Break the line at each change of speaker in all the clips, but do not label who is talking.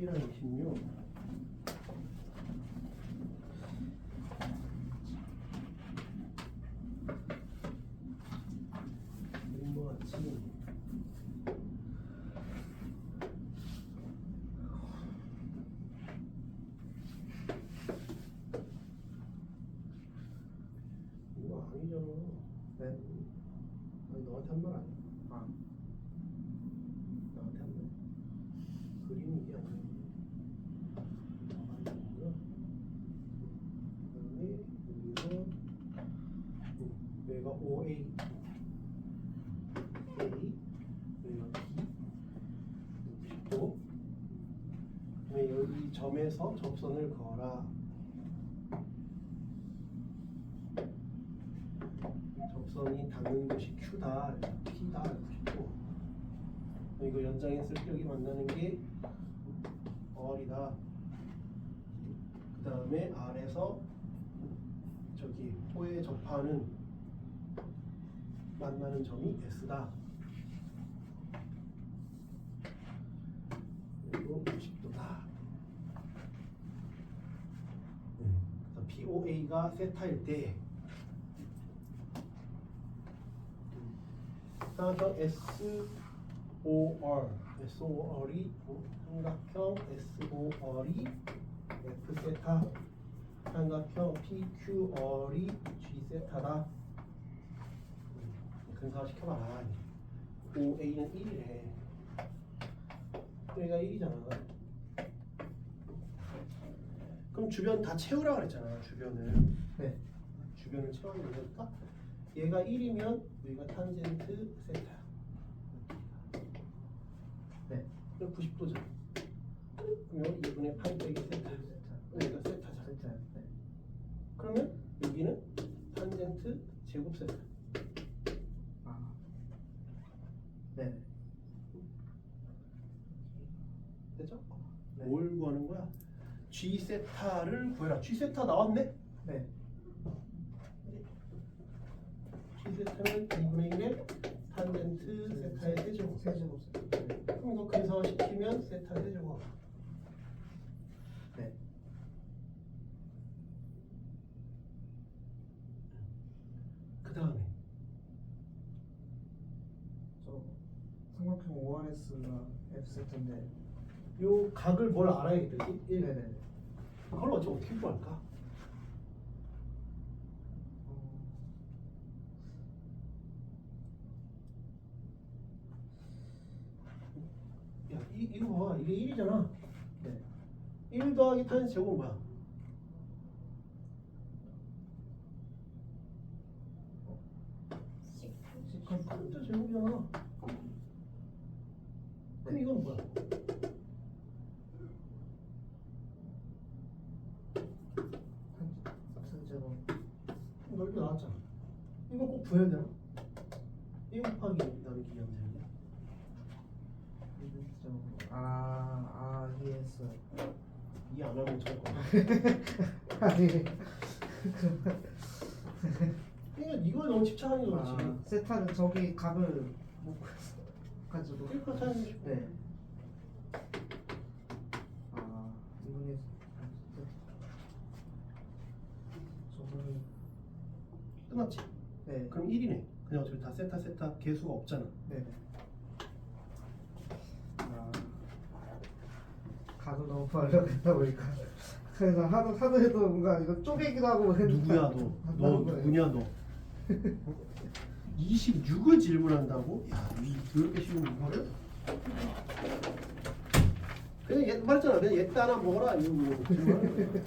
11랑 26 그림 뭐 같지? 이거 아니잖아.
네.
아니 너한테 한 말 아니야.
아,
나한테 한 말. 그림이 이게 아니야. 아니구나. 그다음에 여기서 음, 여기가 OA A 여기가 B 60도 그다음에 여기 점에서 접선을 그어라. 접선이 닿는 곳이 Q다, P다 이렇게 싶고 이거 연장했을 때 여기 만나는 게 R이다. 그 다음에 R에서 저기 호에 접하는 만나는 점이 S다. 그리고 90도다. 그래서 POA가 세타일 때 삼각형 SOR, SOR이 삼각형 SOR이 F 세타, 삼각형 PQR이 G 세타다. 근사화 시켜봐라. OA는 1이래. 얘가 1이잖아. 그럼 주변 다 채우라 그랬잖아. 주변을.
네.
주변을 채워야 되니까 얘가 1이면 여기가 탄젠트 세타야.
네.
그럼 90도잖아. 그러면 2분의 8 빼기 세타. 여기가 세타잖아.
진짜. 네.
그러면 여기는 탄젠트 제곱 세타.
아. 네.
되죠?
네.
뭘 구하는 거야? G 세타를 구해라. G 세타 나왔네?
네.
G 세타는 2분의 1의 탄젠트 세타의 세제곱.
세제곱. 네.
그럼 이거 근사화 시키면 세타 세제곱.
네.
그 다음에
저 삼각형 ORS가 F 세트인데.
요 각을 뭘 알아야겠지? 1.
네네네.
그걸 어째 어떻게 구할까?
어,
야, 이, 이거 봐. 이게 1이잖아.
네.
1 더하기 탄 제곱은 뭐야?
시컨트.
컴퓨터 제곱이잖아. 그럼 이건 뭐야?
삼성제곱.
넓게 나왔잖아. 이거 꼭 구해야 되나? 1 곱하기 나누기 2 하면 되는데.
아, 아, 이해했어요.
이안 하면 저 거야.
아니.
그러니까 이거에 너무 집착하는 게
아. 세타는 저기 각을 못 가지고.
그러니까 게 쉽고.
네. 아, 이분이 저분이
끝났지?
네.
그럼 1이네. 그냥 어차피 다 세타 세타 개수가 없잖아.
네. 아, 가도 너무 빨려 했다 보니까 그래서 하도 하도 해도 뭔가 이거 쪼개기도 하고
누구야 너? 너. 누구냐 너? 26을 질문한다고? 야, 이 그렇게 쉬운 이거를? 그냥 얘 말했잖아. 그냥 얘 따라 먹어라 질문하는 거야.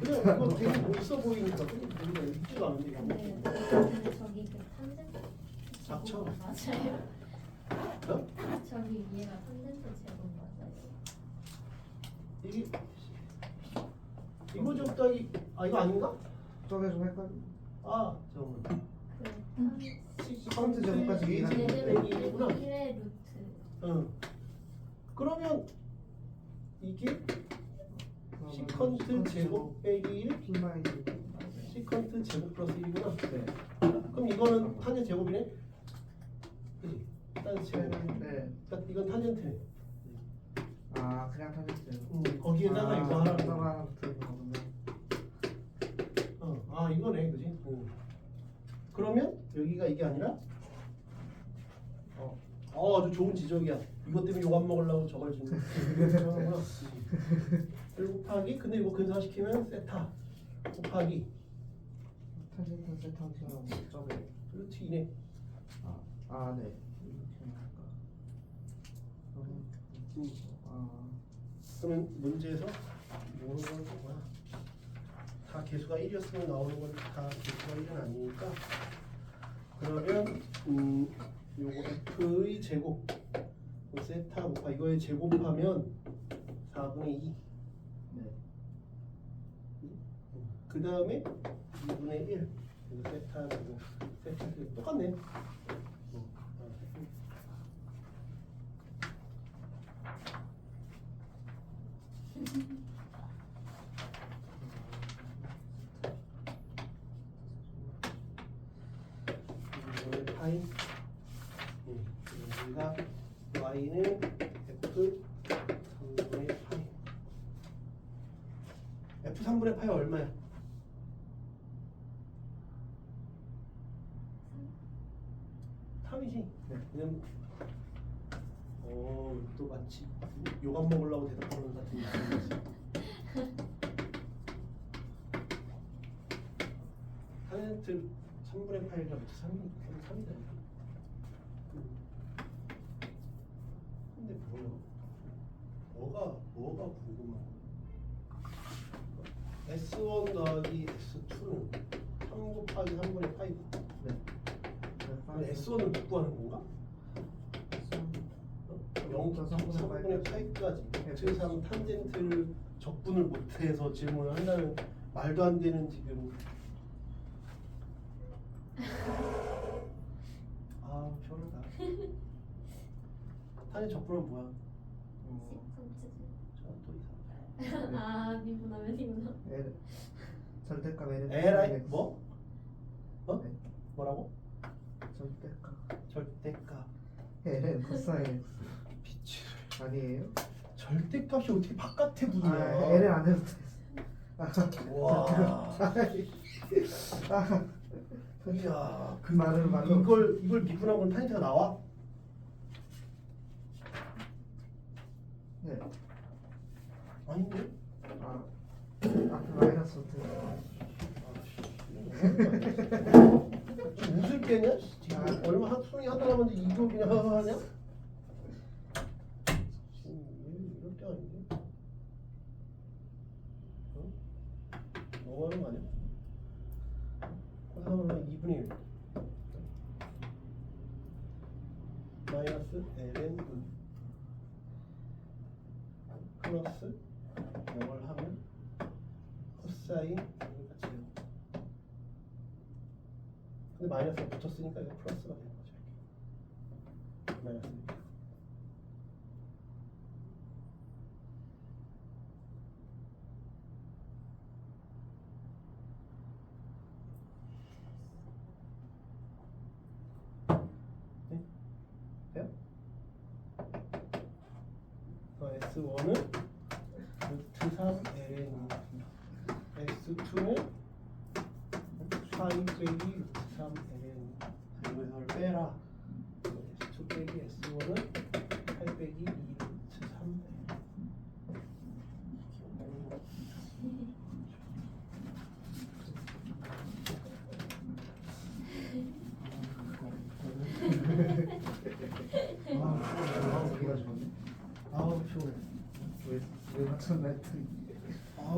그냥 이거 되게 멋있어 보이니까 그냥 우리가 읽지도 않는데 이거
네,
뭐. 닥쳐.
맞아요.
어?
저기 위에가 탄젠트 제곱 맞아요.
이게 이거 좀 더이 아 이거 아닌가?
저게 좀 헷갈려.
아 잠깐만.
그
시컨트 제곱까지
이
얘기하는
제곱
데
빼기 일이구나.
1의 루트
응. 그러면 이게 시컨트 제곱 빼기 1
P 마이너스
시컨트 제곱 플러스 1이구나.
네.
그럼 이거는 탄젠트 제곱이네. 탄젠트 제곱.
네.
그러니까 이건 탄젠트네.
아아 그냥 탄젠트.
음, 거기에다가 이거 하라고.
하나 있는 거군요.
어, 아 이거네, 그지? 응. 그러면 여기가 이게 아니라, 어, 어 아주 좋은 지적이야. 이것 때문에 욕 안 먹으려고 저걸 준 거야. 1 곱하기, 근데 이거 근사시키면 세타 곱하기
탄젠트 세타처럼 저게.
루트 2네.
아, 아 네. 이렇게 할까? 그러면
음.
아
그러면 문제에서 모르는 건 뭐야? 다 개수가 1이었으면 나오는 건 다 개수가 1은 아니니까 그러면 음 요거 f의 제곱 그 세타 곱하 이거의 제곱하면 4분의 2
네.
그 다음에 2분의 1 이거 세타 제곱 세타 똑같네 어, 아, 이거는 파이 음, 여기가 y는 f 3분의 파이 f 3분의 파이 얼마야? 3이지?
네.
그냥 어, 또 마치 욕안 먹으려고 대답하는 같은 느낌이지. 타젠트 3분의 8이라 그치 3, 3이다 근데 뭐야 뭐가 뭐가 궁금한 거야 S1 더하기 S2는 3 곱하기 3분의 8이다.
네.
근데 S1은 못 구하는 건가? 0.3분의 8까지. F 3 탄젠트를 적분을 못해서 질문을 한다는 말도 안 되는 지금 아 피곤하다 탄젠 적분은 뭐야?
어,
저또 이상
아 미분하면 이구나.
L 절대값 L.
에라이 뭐? 어?
네.
뭐라고?
절대값
절대값
L은 코사인
비추
아니에요?
절대값이 어떻게 바깥에 붙냐
아 L은 안 해도 돼.
와
아,
이야
그 말을 말로.
이걸 이걸 미분한 건 탄젠트가 나와?
네.
아닌데?
아 앞에 마이너스 어떻게?
좀 웃을 때냐? 지금
아.
얼마 한 수능이 하다 남았는데 이거 그냥 하냐? 지금 이럴 때 아닌데? 어? 너무 하는 거 아니야? 그러면 2분의 1 마이너스 ln 플러스 0을 하면 코사인 여기 같이 해요. 근데 마이너스가 붙었으니까 이거 플러스가 되는 거죠. 마이너스. x1은 루트 3ln이 x2는 사인 빼기 루트
좋네.
아